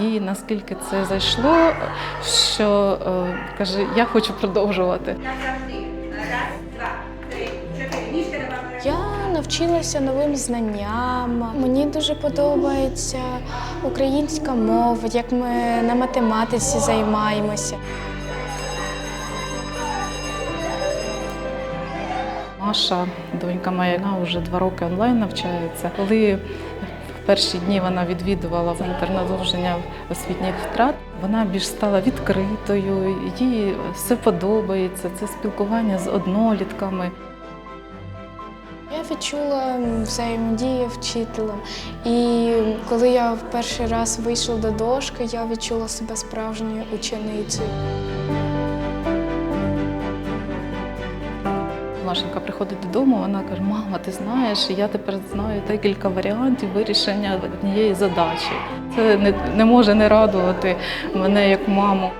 їй наскільки це зайшло, що е, каже, я хочу продовжувати. Я навчилася новим знанням. Мені дуже подобається українська мова, як ми на математиці займаємося. Маша, донька моя, вона вже два роки онлайн навчається. Коли перші дні вона відвідувала центр надовження освітніх втрат, вона більш стала відкритою, їй все подобається. Це спілкування з однолітками. Я відчула взаємодію вчителем. І коли я в перший раз вийшла до дошки, я відчула себе справжньою ученицею. Машенька приходить додому, вона каже: Мама, ти знаєш, я тепер знаю декілька варіантів вирішення однієї задачі. Це не, не може не радувати мене як маму.